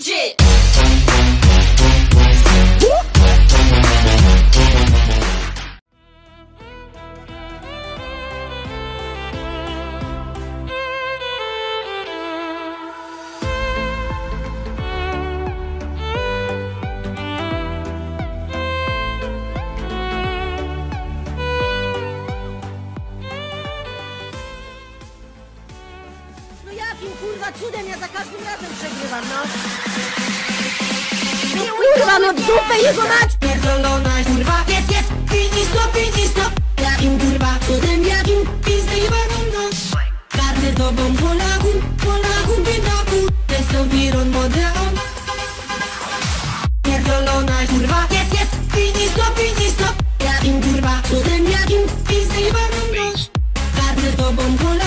legit. Kurwa cudem ja za każdym razem przegrywam, no? No kurwa, no dupę jego mać! Pierdolona kurwa, jest, jest, widzi stop, widzi stop! Jakim kurwa cudem, jakim pizdy jebaną, no? Karty tobą Polaku, Polaku, biedaku, testowiron modeon. Pierdolona kurwa, jest, jest, widzi stop, widzi stop! Jakim kurwa cudem, jakim pizdy jebaną, no? Karty tobą Polaku, Polaku,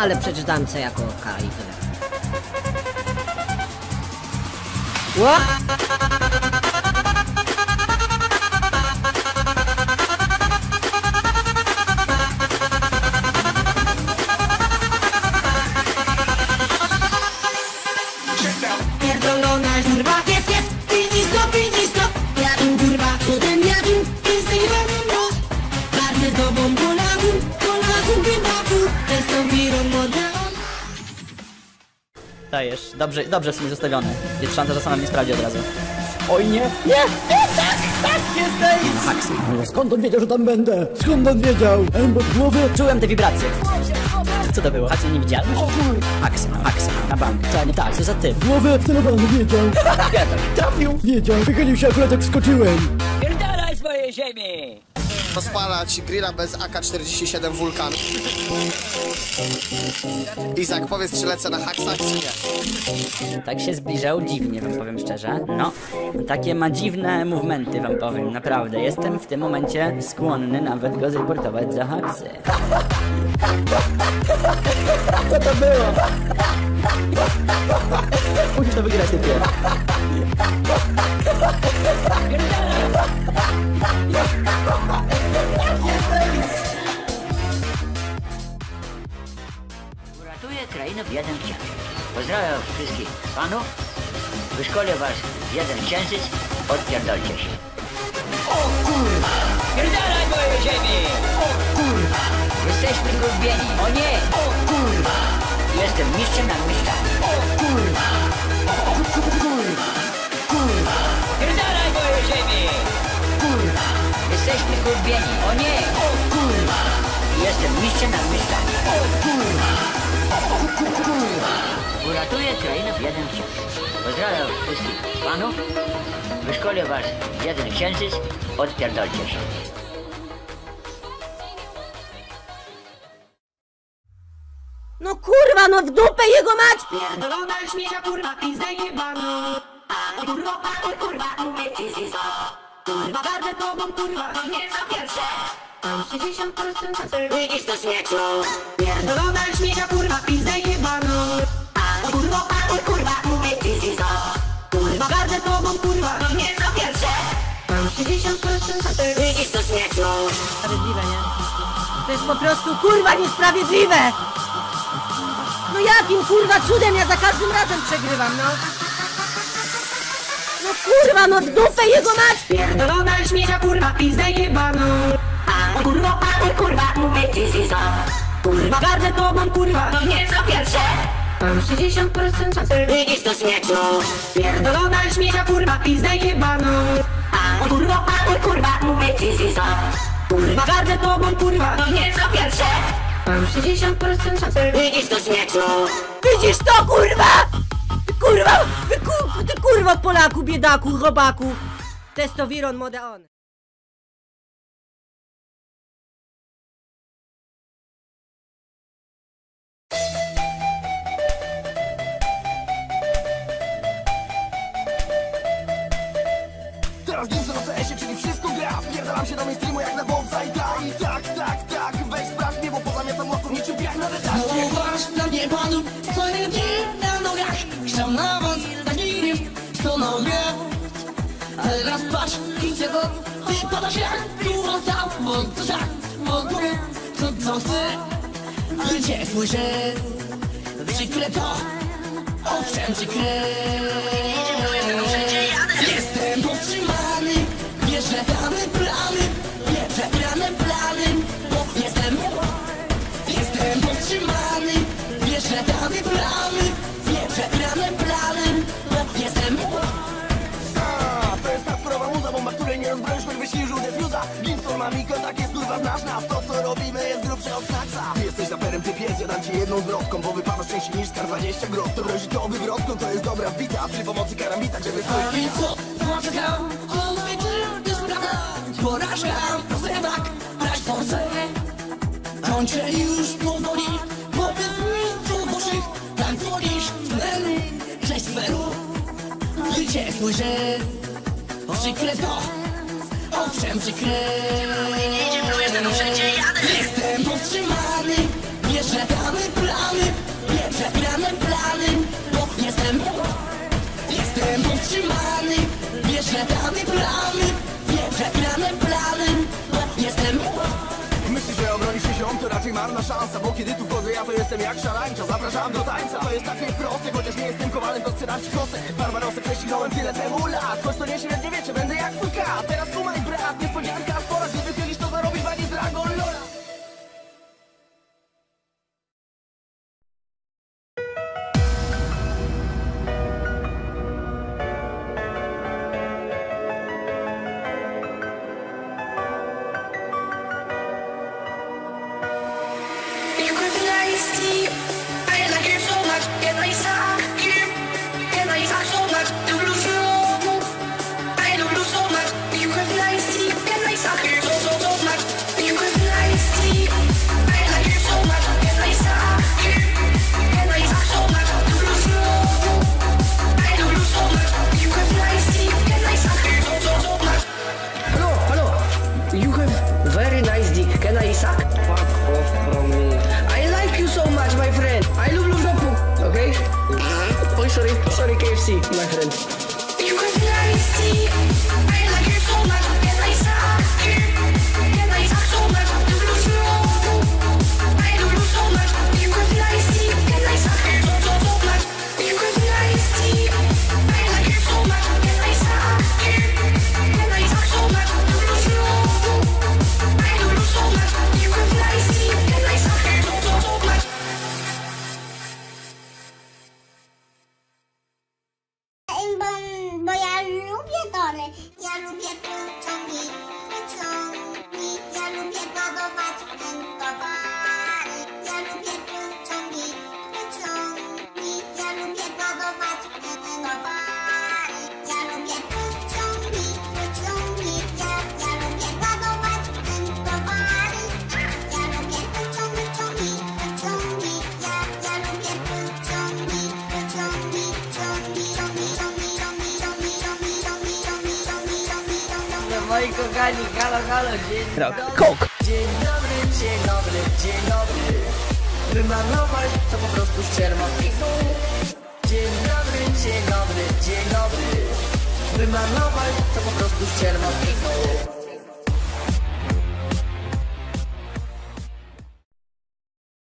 ale przecież dam co jako tyle. Ła! Dobrze, dobrze w sumie zostawiony. Jest szansa, że sama mnie sprawdzi od razu. Oj nie, nie, nie, tak, tak, jesteś! No, Haksy. Skąd on wiedział, że tam będę? Skąd on wiedział? Embo w głowie? Czułem te wibracje. Co to było? Haksy niewidzialny? Haksy, haksy, na bank. To nie tak, co za ty? W głowie celowany, wiedział. Trafił! Wiedział. Wychylił się, akurat jak wskoczyłem. Pierdalaj z mojej ziemi! rozpalać grilla bez AK-47 Vulkan. Izak, powiedz, czy lecę na haksach, czy nie? Tak się zbliżał dziwnie, wam powiem szczerze. No, takie ma dziwne movementy, wam powiem, naprawdę. Jestem w tym momencie skłonny nawet go zreportować za haksy. Co to było? Musisz to wygrać typie. Uratuję panów. Wyszkolę was w jeden księżyc. Odpierdolcie się. O kurwa! Pierdalaj moje ziemi! O kurwa! Jesteśmy zgubieni. O nie! O kurwa! Jestem mistrzem nad mistrzami. O kurwa! O kurwa! Kurwa! Pierdalaj moje ziemi! Kurwa! Jesteśmy zgubieni. O nie! O kurwa! Jestem mistrzem nad mistrzami. O kurwa! Uratuję krainę w jeden księżyc. Pozdrawiam wszystkich panów. Wyszkolę was w jeden księżyc. Odpierdolcie się. No kurwa, no w dupę jego mać! Pierdolona śmiecia kurwa, pizdę jebano A kurwa, kurwa, mówię ci zizo Kurwa, gardzę tobą kurwa, to nie za pierwsze Mam 60% czasu, widzisz to śmieciu Pierdolona śmiecia kurwa, pizdę jebano A kurwa, a kurwa, mówię ci zizo Kurwa, gardzę tobą kurwa, to nie za pierwsze. Mam 60% czasu, widzisz to śmieciu Sprawiedliwe, nie? To jest po prostu kurwa niesprawiedliwe! No jakim kurwa cudem ja za każdym razem przegrywam, no? No kurwa, no dupę jego mać! Pierdolona śmiecia kurwa, pizdę jebano A kurwa, a kurwa, mówię ci zizo Kurwa, gardzę tobą kurwa, to nie za pierwsze Mam 60% czasu, widzisz to śmieciu Pierdolona śmiecia kurwa, pizdę jebano A kurwa, a kurwa, mówię ci zizo Kurwa, gardzę tobą kurwa, to nie za pierwsze Mam 60% czasu, widzisz to śmieciu Widzisz to kurwa! Kurwa! Ty, ku, ty kurwa Polaku, biedaku, robaku! Testowiron modeon. Teraz wszystko gra Pierdalam się do mainstreamu jak na bonsai I tak, tak, tak, weź sprawdź mnie, bo pozamiatam łapką niczym piach na redakcji Zauważ na nie panu swoje dni na nogach. Chciał na was taki gniew, co nogę. Ale raz patrz, widzę go Wypadasz jak tu tam. Bo to tak, w ogóle to co chcę. Ludzie słyszę Przykre to. Owszem przykre. Jestem powstrzymany Że plany, Wiesz, że plany, Bo jestem Jestem powstrzymany. Wiesz, że plany, Wiesz, że plany, Bo jestem. A, to jest ta surowa muza, bomba, której nie rozbroisz, choćby śniżył defuza Gimson, mamiko, tak jest kurwa, znasz nas. To co robimy jest grubsze od saksa. Ty jesteś raperem, ty pies, ja dam ci jedną zwrotką Bo wypadasz częściej niż skar 20 grot. To grozi to wywrotką, to jest dobra wbita Przy pomocy karambita, żeby I co? Kończę już powoli Powiedz mi tu waszych Tam wolisz tlen Cześć sferu Wycie słyszę Przykre to. Owszem przykre. Idzie tu jestem wszędzie jadę Jestem powstrzymany Bierze damy plany Bierze plany Bo jestem Jestem powstrzymany Bierze plany marna szansa Bo kiedy tu wchodzę, ja to jestem jak szarańcza. Zapraszam do tańca, to jest takie proste Chociaż nie jestem kowalem, to sprzedać ci kosę. Barbarosę prześcignąłem tyle temu lat Choć to nie średnie wiecie, będę jak twój kat. Teraz kumaj brat, niespodzianka Pepsi, my friend. Kochani, halo, halo, dzień Rok. Kok. Dzień dobry, dzień dobry, dzień dobry. Wymalować to po prostu ścierma Dzień dobry, dzień dobry, dzień dobry. Wymalować to po prostu ścierma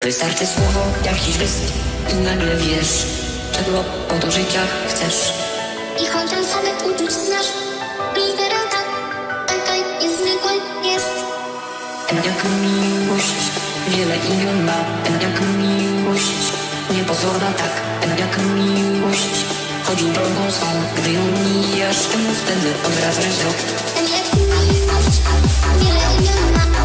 Wystarczy słowo, jakiś gest i nagle wiesz, czego od życia chcesz. I chociaż sobie uczuć znasz, litera Jak miłość, wiele imion ma. Jak miłość, niepozorna tak. Jak miłość, chodzi drogą swą. Gdy ją mijasz, temu wtedy odwracasz wzrok. Jak miłość, wiele imion ma.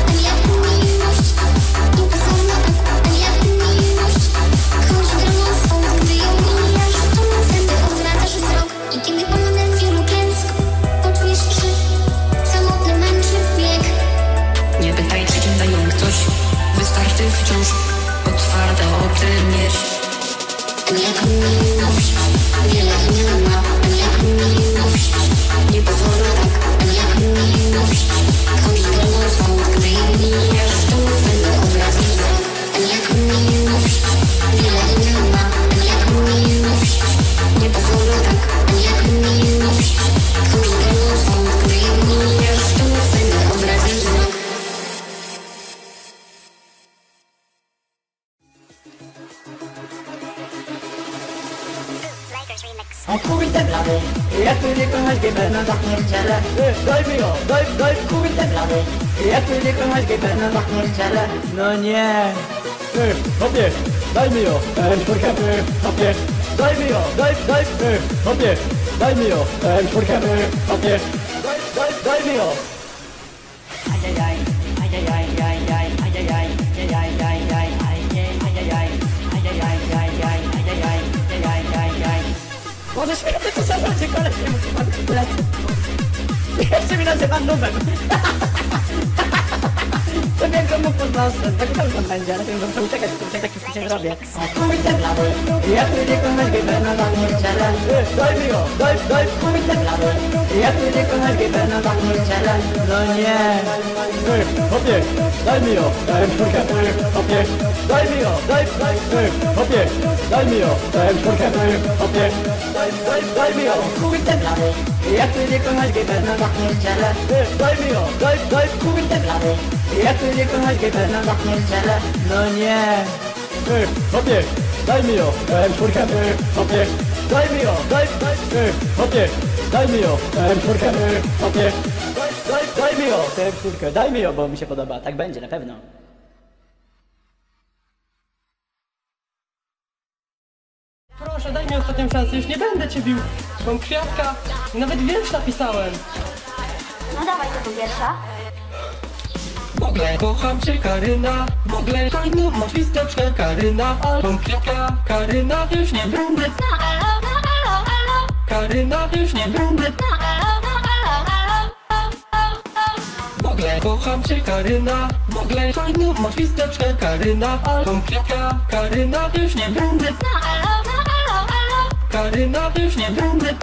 Na śmierciele Daj mi ją, daj, daj kurde blady Jak tu nie kochać GBN na śmierciele No nie. Ej, hopie, daj mi ją. M4, ej, hopie, Daj mi ją, daj, daj, hopie, daj mi ją. M4, ej, hopie. daj, daj, daj mi ją Może koleś nie musi pan Jeszcze mi nazywa nubem. To wiem, że mu pod nosem, tak tam będzie, ale wiem, że muszę uciekać, to się zrobię. O kurde blady, ja tu nie kochać Gibberna, tam nie wcielę. Daj mi go, daj, daj. Kurde blady, ja tu nie kochać Gibberna, tam nie wcielę. No nie. Chłopie, daj mi go. Chłopie, daj mi go, daj, daj. Chłopie, daj mi go. Chłopie, daj, daj, daj mi go. Kurde blady, ja tu nie kochać Gibberna, tam nie wcielę. Daj mi go, daj, daj. Kurde blady, ja tu nie kochać Gibberna, tam nie. No nie. Ej, hopie, daj mi ją. M4, ej, hopie, Daj mi ją, daj, daj, hopie, daj mi ją. M4, ej, hopie. daj, daj, daj mi ją Tę kurtkę, daj mi ją, bo mi się podoba. Tak będzie, na pewno. Proszę, daj mi ostatnią szansę, już nie będę cię bił. Mam kwiatka i nawet wiersz napisałem. No dawaj to wiersza. W ogóle kocham cię Karyna, w ogóle fajną masz listeczkę Karyna. Album kwiatka, Karyna, już nie będę. Karyna, już nie będę. W ogóle kocham cię Karyna, w ogóle fajną masz listeczkę Karyna. Album kwiatka, Karyna, już nie będę. Karyna, już nie będę.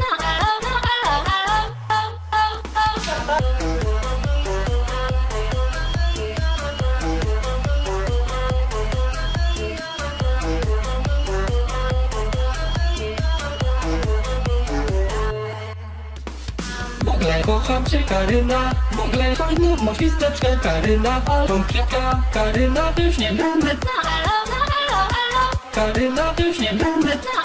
nazywam się Karyna Mogę szarnąć świsteczkę Karyna. Albo krzeka Karyna też nie będę. Karyna też nie będę.